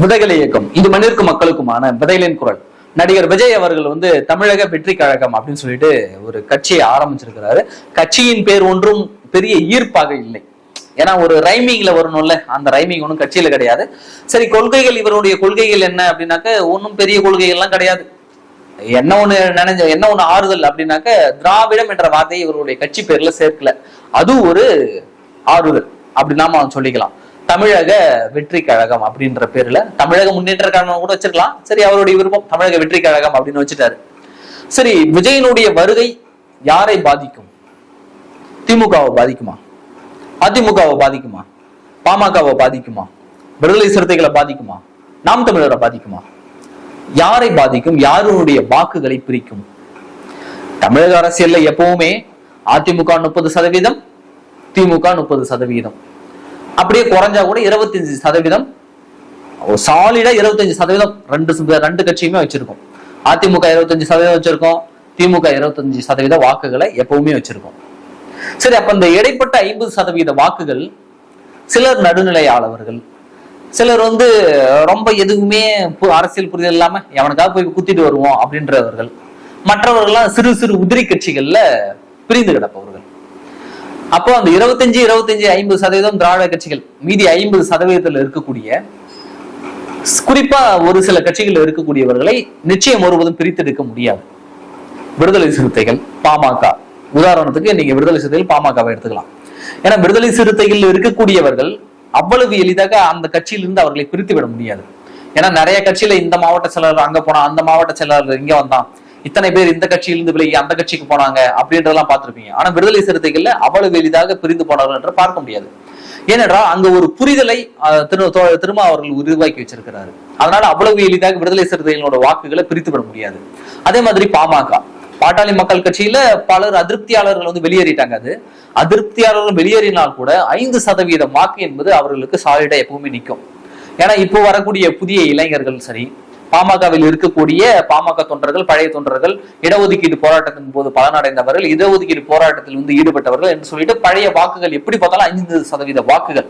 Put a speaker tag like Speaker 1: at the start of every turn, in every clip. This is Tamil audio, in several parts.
Speaker 1: விதைகளை இயக்கம். இது மண்ணிற்கு மக்களுக்குமான விதைகளின் குரல். நடிகர் விஜய் அவர்கள் வந்து தமிழக வெற்றி கழகம் அப்படின்னு சொல்லிட்டு ஒரு கட்சியை ஆரம்பிச்சிருக்கிறாரு. கட்சியின் பேர் ஒன்றும் பெரிய ஈர்ப்பாக இல்லை. ஏன்னா ஒரு ரைமிங்ல வரணும்ல. அந்த ரைமிங் ஒன்றும் கட்சியில கிடையாது. சரி கொள்கைகள் இவருடைய கொள்கைகள் என்ன அப்படின்னாக்க ஒன்றும் பெரிய கொள்கைகள்லாம் கிடையாது. என்ன ஒண்ணு நினைஞ்ச என்ன ஒண்ணு ஆறுதல் அப்படின்னாக்க திராவிடம் என்ற வார்த்தையை இவருடைய கட்சி பேர்ல சேர்க்கல. அது ஒரு ஆறுதல். அப்படி நாம சொல்லிக்கலாம். தமிழக வெற்றி கழகம் அப்படின்ற பேர்ல தமிழக முன்னேற்ற கழகம் கூட வச்சிருக்கலாம். சரி அவருடைய விருப்பம் தமிழக வெற்றி கழகம் அப்படின்னு வச்சுட்டாரு. சரி விஜயனுடைய வருகை யாரை பாதிக்கும்? திமுகவை பாதிக்குமா? அதிமுகவை பாதிக்குமா? பாமகவை பாதிக்குமா? விடுதலை சிறுத்தைகளை பாதிக்குமா? நாம் தமிழரை பாதிக்குமா? யாரை பாதிக்கும்? யாருடைய வாக்குகளை பிரிக்கும்? தமிழக அரசியல்ல எப்பவுமே அதிமுக முப்பது சதவீதம் திமுக முப்பது சதவீதம். அப்படியே குறைஞ்சா கூட இருபத்தஞ்சு சதவீதம் சாலிடா இருபத்தஞ்சு சதவீதம் ரெண்டு ரெண்டு கட்சியுமே வச்சிருக்கோம். அதிமுக இருபத்தஞ்சு சதவீதம் வச்சிருக்கோம். திமுக இருபத்தஞ்சு சதவீத வாக்குகளை எப்பவுமே வச்சிருக்கோம். சரி அப்ப இந்த இடைப்பட்ட ஐம்பது சதவீத வாக்குகள் சிலர் நடுநிலையாளவர்கள் சிலர் வந்து ரொம்ப எதுவுமே அரசியல் புரிதல் இல்லாம எவனுக்காக போய் குத்திட்டு வருவோம் அப்படின்றவர்கள் மற்றவர்கள்லாம் சிறு சிறு உதிரி கட்சிகள்ல பிரிந்து கிடப்பவர்கள். அப்போ அந்த இருபத்தஞ்சு இருபத்தஞ்சு ஐம்பது சதவீதம் திராவிட கட்சிகள் மீதி ஐம்பது சதவீதத்துல இருக்கக்கூடிய குறிப்பா ஒரு சில கட்சிகள் இருக்கக்கூடியவர்களை நிச்சயம் ஒருவதும் பிரித்தெடுக்க முடியாது. விடுதலை சிறுத்தைகள் பாமக. உதாரணத்துக்கு நீங்க விடுதலை சிறுத்தைகள் பாமகவை எடுத்துக்கலாம். ஏன்னா விடுதலை சிறுத்தைகள் இருக்கக்கூடியவர்கள் அவ்வளவு எளிதாக அந்த கட்சியிலிருந்து அவர்களை பிரித்து விட முடியாது. ஏன்னா நிறைய கட்சியில இந்த மாவட்ட செயலாளர் அங்க போனா அந்த மாவட்ட செயலாளர் இங்க வந்தான். இத்தனை பேர் இந்த கட்சியிலிருந்து விலகி அந்த கட்சிக்கு போனாங்க அப்படின்றதெல்லாம் பார்த்திருப்பீங்க. ஆனா விடுதலை சிறுத்தைகள்ல அவ்வளவு எளிதாக பிரிந்து போனார்கள் என்று பார்க்க முடியாது. ஏனென்றால் அங்க ஒரு புரிதலை திரு திரும்ப அவர்கள் உருவாக்கி வச்சிருக்கிறாரு. அதனால அவ்வளவு எளிதாக விடுதலை சிறுத்தைகளோட வாக்குகளை பிரித்து விட முடியாது. அதே மாதிரி பாமக. பாட்டாளி மக்கள் கட்சியில பலர் அதிருப்தியாளர்கள் வந்து வெளியேறிட்டாங்க அது. அதிருப்தியாளர்கள் வெளியேறினால் கூட ஐந்து சதவீத வாக்கு என்பது அவர்களுக்கு சாலிடா எப்பவுமே நிற்கும். ஏன்னா இப்போ வரக்கூடிய புதிய இளைஞர்கள் சரி பாமகவில் இருக்கக்கூடிய பாமக தொண்டர்கள் பழைய தொண்டர்கள் இடஒதுக்கீடு போராட்டத்தின் போது பலனடைந்தவர்கள் இடஒதுக்கீடு போராட்டத்தில் வந்து ஈடுபட்டவர்கள் என்று சொல்லிட்டு பழைய வாக்குகள் எப்படி பார்த்தாலும் ஐந்து சதவீத வாக்குகள்.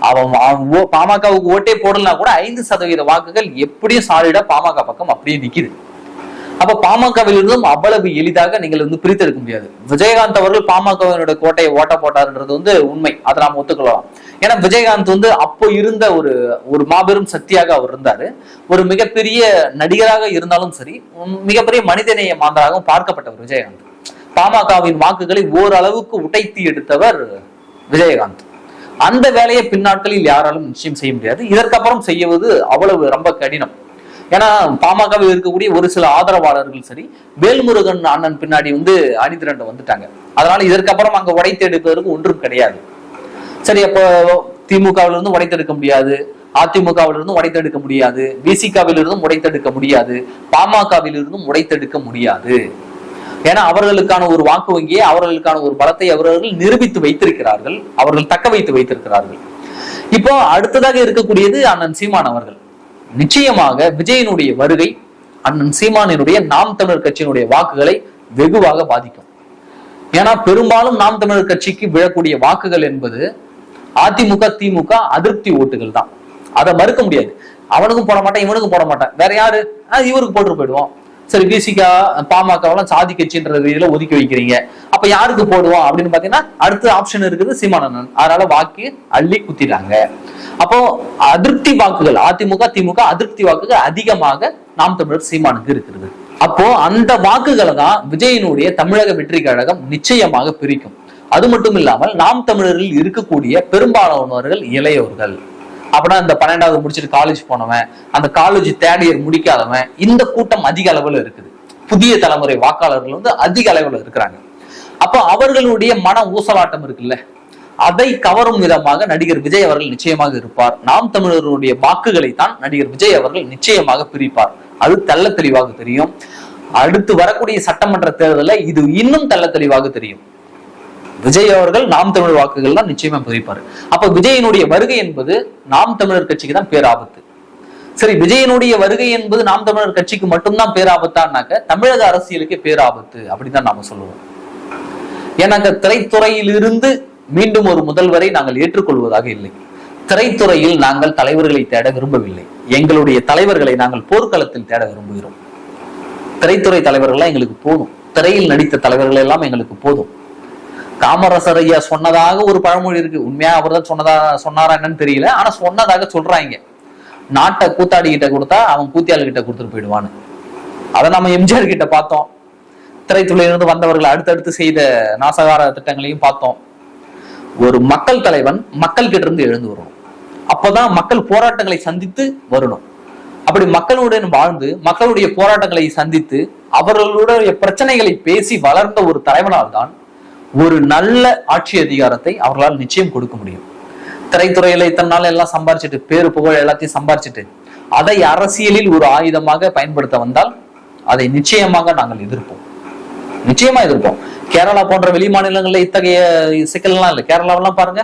Speaker 1: அவன் ஓ- பாமகவுக்கு ஓட்டே போடலாம் கூட ஐந்து சதவீத வாக்குகள் எப்படியும் சாலிடா பாமக பக்கம் அப்படியே நிக்குது. அப்ப பாமகவில் இருந்தும் அவ்வளவு எளிதாக நீங்கள் வந்து பிரித்தெடுக்க முடியாது. விஜயகாந்த் அவர்கள் பாமகவினுடைய கோட்டையை ஓட்ட போட்டார்ன்றது வந்து உண்மை. அதை நாம் ஒத்துக்கலாம் ஏன்னா விஜயகாந்த் வந்து அப்போ இருந்த ஒரு ஒரு மாபெரும் சக்தியாக அவர் இருந்தாரு. ஒரு மிகப்பெரிய நடிகராக இருந்தாலும் சரி மிகப்பெரிய மனிதநேய மாந்தராகவும் பார்க்கப்பட்டவர் விஜயகாந்த். பாமகவின் வாக்குகளை ஓரளவுக்கு உடைத்து எடுத்தவர் விஜயகாந்த். அந்த வேலையை பின்னாட்களில் யாராலும் நிச்சயம் செய்ய முடியாது. இதற்கப்புறம் செய்வது அவ்வளவு ரொம்ப கடினம். ஏன்னா பாமகவில் இருக்கக்கூடிய ஒரு சில ஆதரவாளர்கள் சரி வேல்முருகன் அண்ணன் பின்னாடி வந்து அணிதிரண்ட வந்துட்டாங்க. அதனால இதற்கப்புறம் அங்க உடைத்து எடுப்பதற்கு ஒன்றும் கிடையாது. சரி அப்போ திமுகவில இருந்து உடைத்தெடுக்க முடியாது. அதிமுகவிலிருந்தும் உடைத்தெடுக்க முடியாது. பிசிகாவில் இருந்தும் உடைத்தெடுக்க முடியாது. பாமகவில் இருந்தும் உடைத்தெடுக்க முடியாது. ஏன்னா அவர்களுக்கான ஒரு வாக்கு வங்கியை அவர்களுக்கான ஒரு பலத்தை அவர்கள் நிரூபித்து வைத்திருக்கிறார்கள். அவர்கள் தக்க வைத்து வைத்திருக்கிறார்கள். இப்போ அடுத்ததாக இருக்கக்கூடியது அண்ணன் சீமான் அவர்கள். நிச்சயமாக விஜயனுடைய வருகை அண்ணன் சீமானினுடைய நாம் தமிழர் கட்சியினுடைய வாக்குகளை வெகுவாக பாதிக்கும். ஏன்னா பெரும்பாலும் நாம் தமிழர் கட்சிக்கு விழக்கூடிய வாக்குகள் என்பது அதிமுக திமுக அதிருப்தி ஓட்டுகள் தான். அதை மறுக்க முடியாது. அவனுக்கும் போட மாட்டேன் இவனுக்கும் போட மாட்டேன். வேற யாரு? ஆஹ் இவருக்கு போட்டு போயிடுவோம். சரி பிசிகா பாமகவெல்லாம் சாதி கட்சின்ற ரீதியில ஒதுக்கி வைக்கிறீங்க. அப்ப யாருக்கு போடுவோம் அப்படின்னு பாத்தீங்கன்னா அடுத்த ஆப்ஷன் இருக்குது சீமானந்தன் அதனால வாக்கு அள்ளி குத்திட்டாங்க. அப்போ அதிருப்தி வாக்குகள் அதிமுக திமுக அதிருப்தி வாக்குகள் அதிகமாக நாம் தமிழர் சீமானுக்கு இருக்கிறது. அப்போ அந்த வாக்குகளை தான் விஜயனுடைய தமிழக வெற்றி கழகம் நிச்சயமாக பிரிக்கும். அது மட்டும் இல்லாமல் நாம் தமிழரில் இருக்கக்கூடிய பெரும்பாலானவர்கள் இளையோர்கள். அப்படின்னா இந்த பன்னெண்டாவது முடிச்சுட்டு காலேஜ் போனவன் அந்த காலேஜ் தேர்ட் இயர் முடிக்காதவன் இந்த கூட்டம் அதிக அளவுல இருக்குது. புதிய தலைமுறை வாக்காளர்கள் வந்து அதிக அளவுல இருக்கிறாங்க. அப்போ அவர்களுடைய மன ஊசலாட்டம் இருக்குல்ல? அதை கவரும் விதமாக நடிகர் விஜய் அவர்கள் நிச்சயமாக இருப்பார். நாம் தமிழர்களுடைய வாக்குகளை தான் நடிகர் விஜய் அவர்கள் நிச்சயமாக பிரிப்பார். அது தெல்ல தெளிவாக தெரியும். அடுத்து வரக்கூடிய சட்டமன்ற தேர்தலில் இது இன்னும் தெல்ல தெளிவாக தெரியும். விஜய் அவர்கள் நாம் தமிழ் வாக்குகள் தான் நிச்சயமா பிரிப்பாரு அப்ப விஜயனுடைய வருகை என்பது நாம் தமிழர் கட்சிக்கு தான் பேராபத்து. சரி விஜயனுடைய வருகை என்பது நாம் தமிழர் கட்சிக்கு மட்டும்தான் பேராபத்தான்னாக்க தமிழக அரசியலுக்கே பேராபத்து தான் நாம சொல்லுவோம். ஏன்னா திரைத்துறையிலிருந்து மீண்டும் ஒரு முதல்வரை நாங்கள் ஏற்றுக்கொள்வதாக இல்லை. திரைத்துறையில் நாங்கள் தலைவர்களை தேட விரும்பவில்லை. எங்களுடைய தலைவர்களை நாங்கள் போர்க்களத்தில் தேட விரும்புகிறோம். திரைத்துறை தலைவர்கள்லாம் எங்களுக்கு போதும். திரையில் நடித்த தலைவர்கள் எல்லாம் எங்களுக்கு போதும். காமரசர் ஐயா சொன்னதாக ஒரு பழமொழி இருக்கு. உண்மையா அவர் தான் சொன்னதா சொன்னாரா என்னன்னு தெரியல. ஆனா சொன்னதாக சொல்றாங்க. நாட்டை கூத்தாடி கிட்ட கொடுத்தா அவன் கூத்தியாள் கிட்ட கொடுத்துட்டு போயிடுவான்னு. அதை நம்ம எம்ஜிஆர் கிட்ட பார்த்தோம். திரைத்துறையிலிருந்து வந்தவர்கள் அடுத்தடுத்து செய்த நாசகார திட்டங்களையும் பார்த்தோம். ஒரு மக்கள் தலைவன் மக்கள் கிட்ட இருந்து எழுந்து வரணும். அப்பதான் மக்கள் போராட்டங்களை சந்தித்து வரணும். அப்படி மக்களுடன் வாழ்ந்து மக்களுடைய போராட்டங்களை சந்தித்து அவர்களுடைய பிரச்சனைகளை பேசி வளர்ந்த ஒரு தலைவனால் தான் ஒரு நல்ல ஆட்சி அதிகாரத்தை அவர்களால் நிச்சயம் கொடுக்க முடியும். திரைத்துறையில இத்தனை நாள் எல்லாம் சம்பாரிச்சிட்டு பேரு புகழ் எல்லாத்தையும் சம்பாரிச்சிட்டு அதை அரசியலில் ஒரு ஆயுதமாக பயன்படுத்த வந்தால் அதை நிச்சயமாக நாங்கள் எதிர்ப்போம். நிச்சயமா எதிர்ப்போம். கேரளா போன்ற வெளி மாநிலங்கள்ல இத்தகைய சிக்கல்லாம் இல்லை. கேரளாவெல்லாம் பாருங்க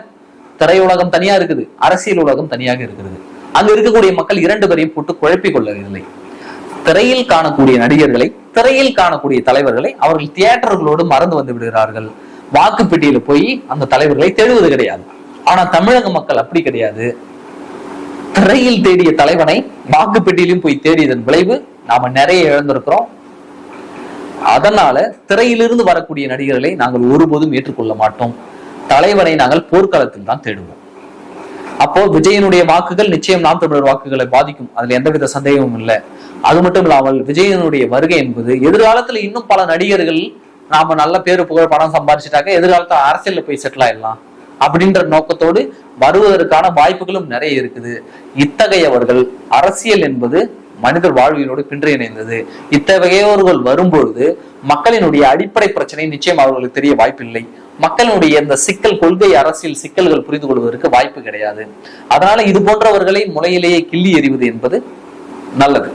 Speaker 1: திரையுலகம் தனியா இருக்குது அரசியல் உலகம் தனியாக இருக்கிறது. அங்க இருக்கக்கூடிய மக்கள் இரண்டு பேரையும் போட்டு குழப்பிக் கொள்ளவில்லை. திரையில் காணக்கூடிய நடிகர்களை திரையில் காணக்கூடிய தலைவர்களை அவர்கள் தியேட்டர்களோடு மறந்து வந்து விடுகிறார்கள். வாக்குப்பெட்டியில போய் அந்த தலைவர்களை தேடுவது கிடையாது. ஆனா தமிழக மக்கள் அப்படி கிடையாது. திரையில் தேடிய தலைவனை வாக்குப்பெட்டியிலும் போய் தேடியதன் விளைவு நாம நிறைய இழந்திருக்கிறோம். அதனால திரையிலிருந்து வரக்கூடிய நடிகர்களை நாங்கள் ஒருபோதும் ஏற்றுக்கொள்ள மாட்டோம். தலைவனை நாங்கள் போர்க்காலத்தில் தான் தேடுவோம். அப்போ விஜயனுடைய வாக்குகள் நிச்சயம் நாம் தமிழர் வாக்குகளை பாதிக்கும். அதுல எந்தவித சந்தேகமும் இல்லை. அது மட்டும் இல்லாமல் விஜயனுடைய வருகை என்பது எதிர்காலத்துல இன்னும் பல நடிகர்கள் நாம நல்ல பேரு புகழ் பணம் சம்பாரிச்சிட்டாக்க எதிர்காலத்துல அரசியல்ல போய் செட்டில் ஆயிடலாம் அப்படின்ற நோக்கத்தோடு வருவதற்கான வாய்ப்புகளும் நிறைய இருக்குது. இத்தகையவர்கள் அரசியல் என்பது மனிதர் வாழ்வியலோடு பின்றிணைந்தது. இத்தகையவர்கள் வரும்பொழுது மக்களினுடைய அடிப்படை பிரச்சனை நிச்சயம் அவர்களுக்கு தெரிய வாய்ப்பில்லை. மக்களுடைய இந்த சிக்கல் கொள்கை அரசியல் சிக்கல்கள் புரிந்து கொள்வதற்கு வாய்ப்பு கிடையாது. அதனால இது போன்றவர்களை முளையிலேயே கிள்ளி எறிவது என்பது நல்லது.